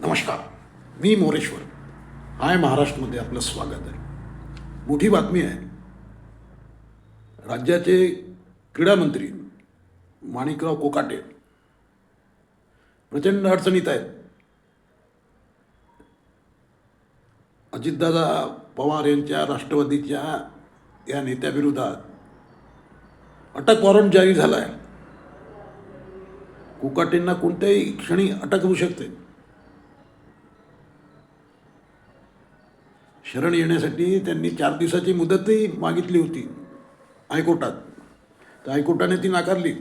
नमस्कार. मी मोरेश्वर. हाय महाराष्ट्रमध्ये आपलं स्वागत आहे. मोठी बातमी आहे. राज्याचे क्रीडा मंत्री माणिकराव कोकाटे प्रचंड अडचणीत आहेत. अजितदादा पवार यांच्या राष्ट्रवादीच्या या नेत्याविरोधात अटक वॉरंट जारी झाला आहे कोकाटेंना कोणत्याही क्षणी अटक होऊ शकते. शरण येण्यासाठी त्यांनी चार दिवसाची मुदतही मागितली होती हायकोर्टात. तर हायकोर्टाने ती नाकारली.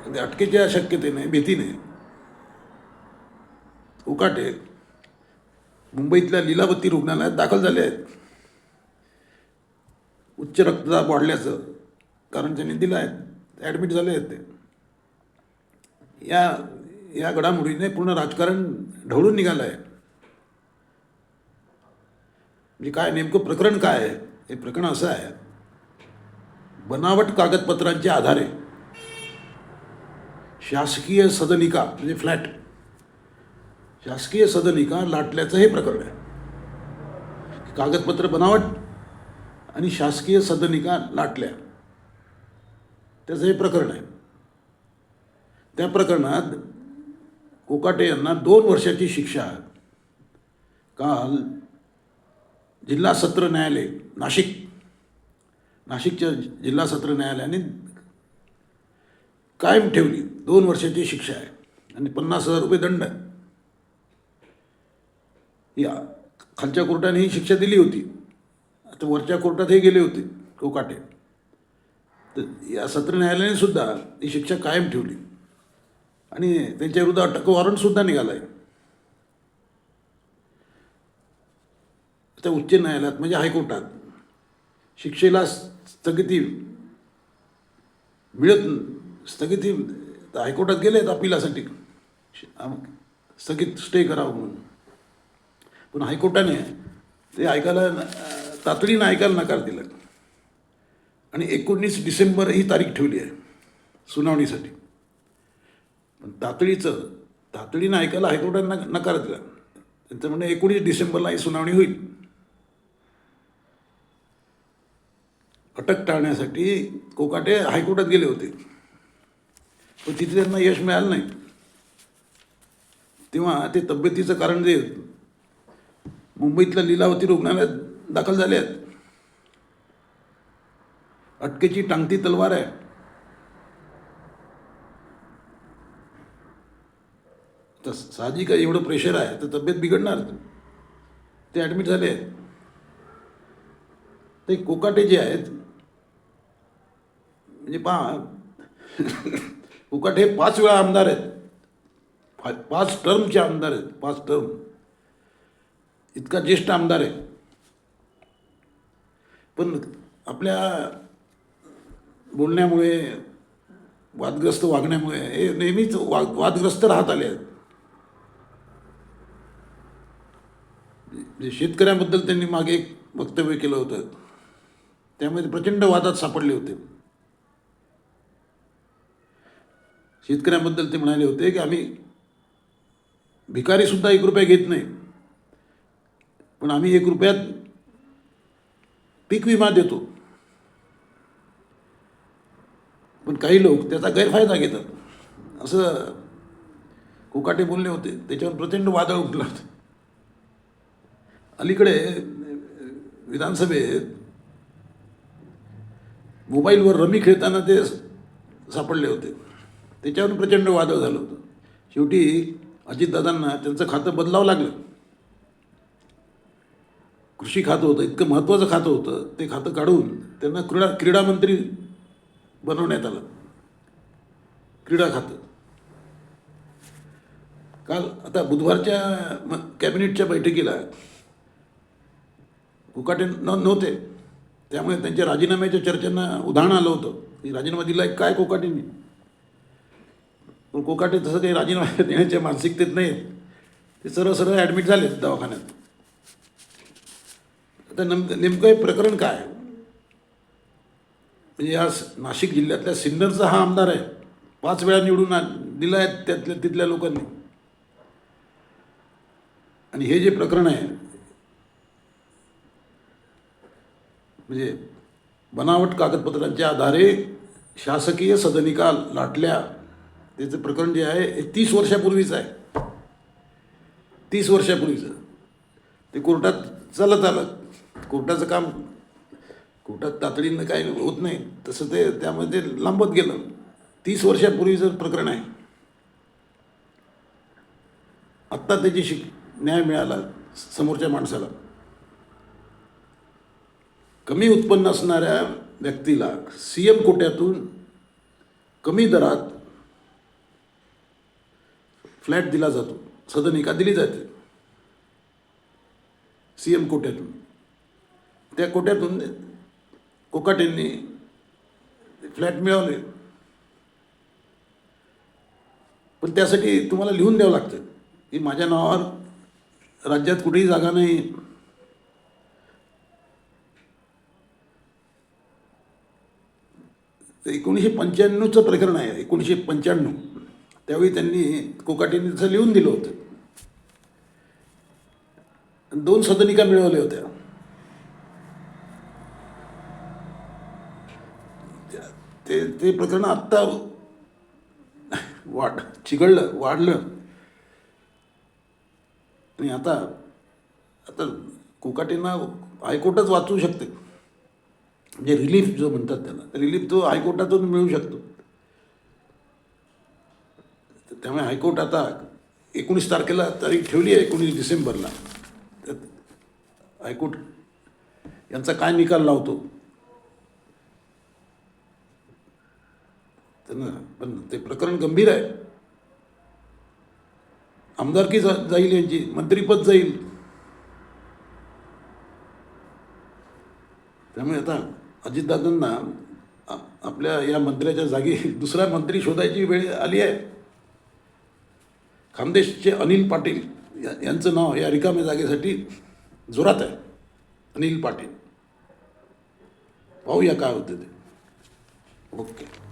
म्हणजे अटकेच्या शक्यतेने भीतीने. उकाटे मुंबईतल्या लीलावती रुग्णालयात दाखल झाले आहेत. उच्च रक्तदाब वाढल्याचं कारण त्यांनी दिलं आहे. ॲडमिट झाले आहेत ते. या या घडामोडीने पूर्ण राजकारण ढवळून निघालं आहे. म्हणजे काय नेमकं प्रकरण काय आहे? हे प्रकरण असं आहे. बनावट कागदपत्रांच्या आधारे. शासकीय सदनिका म्हणजे फ्लॅट. शासकीय सदनिका लाटल्याचं हे प्रकरण आहे. कागदपत्र बनावट आणि शासकीय सदनिका लाटल्या. त्याचं हे प्रकरण आहे. त्या प्रकरणात कोकाटे यांना दोन वर्षाची शिक्षा. काल जिल्हा सत्र न्यायालय नाशिक. नाशिकच्या जिल्हा सत्र न्यायालयाने कायम ठेवली. दोन वर्षाची शिक्षा आहे. आणि पन्नास हजार रुपये दंड. आहे या खालच्या कोर्टाने ही शिक्षा दिली होती. आता वरच्या कोर्टात हे गेले होते कोकाटे. तर या सत्र न्यायालयाने सुद्धा ही शिक्षा कायम ठेवली. आणि त्यांच्या विरुद्ध अटक वॉरंटसुद्धा निघाला आहे त्या उच्च न्यायालयात म्हणजे हायकोर्टात शिक्षेला स्थगिती मिळत स्थगिती हायकोर्टात गेले आहेत अपिलासाठी स्थगित स्टे करावं म्हणून. पण हायकोर्टाने ते ऐकायला तातडीनं ऐकायला नकार दिला. आणि एकोणीस डिसेंबर ही तारीख ठेवली आहे सुनावणीसाठी. पण तातडीचं तातडीनं ऐकायला हायकोर्टाने नक- नकार दिला. त्यांचं म्हणणं एकोणीस डिसेंबरला ही सुनावणी होईल. अटक टाळण्यासाठी कोकाटे हायकोर्टात गेले होते. पण तिथे त्यांना यश मिळालं नाही. तेव्हा ते तब्येतीचं कारण जे मुंबईतल्या लिलावती रुग्णालयात दाखल झाले आहेत. अटकेची टांगती तलवार आहे. तर साहजिक आहे एवढं प्रेशर आहे तर तब्येत बिघडणार ते ॲडमिट झाले आहेत. ते कोकाटे जे आहेत म्हणजे पहा कोकाटे हे पाच वेळा आमदार आहेत. पाच टर्मचे आमदार आहेत पाच टर्म इतका ज्येष्ठ आमदार आहे. पण आपल्या बोलण्यामुळे वादग्रस्त वागण्यामुळे हे नेहमीच वाद वादग्रस्त राहत आले आहेत. म्हणजे शेतकऱ्यांबद्दल त्यांनी मागे एक वक्तव्य केलं होतं. त्यामुळे प्रचंड वादात सापडले होते. शेतकऱ्यांबद्दल ते म्हणाले होते की आम्ही भिकारीसुद्धा एक रुपया घेत नाही. पण आम्ही एक रुपयात पीक विमा देतो. पण काही लोक त्याचा गैरफायदा घेतात. असं कोकाटे बोलले होते. त्याच्यावर प्रचंड वादळ उठला होता. अलीकडे विधानसभेत मोबाईलवर रमी खेळताना ते सापडले होते. त्याच्यावर प्रचंड वादळ झालं होतं. शेवटी अजितदादांना त्यांचं खातं बदलावं लागलं. कृषी खातं होतं इतकं महत्त्वाचं खातं होतं ते खातं काढून त्यांना क्रीडा क्रीडा मंत्री बनवण्यात आलं. क्रीडा खातं. काल आता बुधवारच्या कॅबिनेटच्या बैठकीला कुकाटे न नव्हते. त्यामुळे त्यांच्या राजीनाम्याच्या चर्चांना उदाहरण आलं होतं. की राजीनामा दिला आहे काय कोकाटेंनी? पण कोकाटे तसं काही राजीनामा देण्याच्या मानसिकतेत नाहीत. ते सरळ सरळ ॲडमिट झाले दवाखान्यात. आता नेमकं नेमकं हे प्रकरण काय? म्हणजे या नाशिक जिल्ह्यातल्या सिन्नरचा हा आमदार आहे. पाच वेळा निवडून दिला आहे त्यातल्या तिथल्या लोकांनी. आणि हे जे प्रकरण आहे म्हणजे बनावट कागदपत्रांच्या आधारे शासकीय सदनिका लाटल्या. त्याचं प्रकरण जे आहे हे तीस वर्षापूर्वीचं आहे. तीस वर्षापूर्वीचं. ते कोर्टात चालत आलं. कोर्टाचं काम कोर्टात तातडीनं काही होत नाही. तसं ते त्यामध्ये लांबत गेलं. तीस वर्षापूर्वीचं प्रकरण आहे. आत्ता त्याची शिक न्याय मिळाला समोरच्या माणसाला. कमी उत्पन्न असणाऱ्या व्यक्तीला सी एम कोट्यातून कमी दरात फ्लॅट दिला जातो. सदनिका दिली जाते. सी एम कोट्यातून. त्या कोट्यातून कोकाटेंनी फ्लॅट मिळवले. पण त्यासाठी तुम्हाला लिहून द्यावं लागतं की माझ्या नावावर राज्यात कुठेही जागा नाही. ते एकोणीसशे पंच्याण्णवचं प्रकरण आहे एकोणीसशे पंच्याण्णव. त्यावेळी त्यांनी कोकाटेंनी तसं लिहून दिलं होतं. दोन सदनिका मिळवल्या होत्या. ते ते प्रकरण आत्ता वाढ चिघळलं वाढलं. आणि आता आता कोकाटींना हायकोर्टच वाचवू शकते. म्हणजे रिलीफ जो म्हणतात त्याला रिलीफ तो हायकोर्टातून मिळू शकतो. त्यामुळे हायकोर्ट आता एकोणीस तारखेला तारीख ठेवली आहे एकोणीस डिसेंबरला. तर हायकोर्ट यांचा काय निकाल लावतो? त्यांना पण ते प्रकरण गंभीर आहे. आमदारकी जा जाईल यांची? मंत्रीपद जाईल. त्यामुळे आता अजितदादांना आपल्या या मंत्र्याच्या जागी दुसरा मंत्री शोधायची वेळ आली आहे. खानदेशचे अनिल पाटील या- यांचं नाव या रिकाम्या जागेसाठी जोरात आहे. अनिल पाटील. पाहूया काय होतं ते. ओके.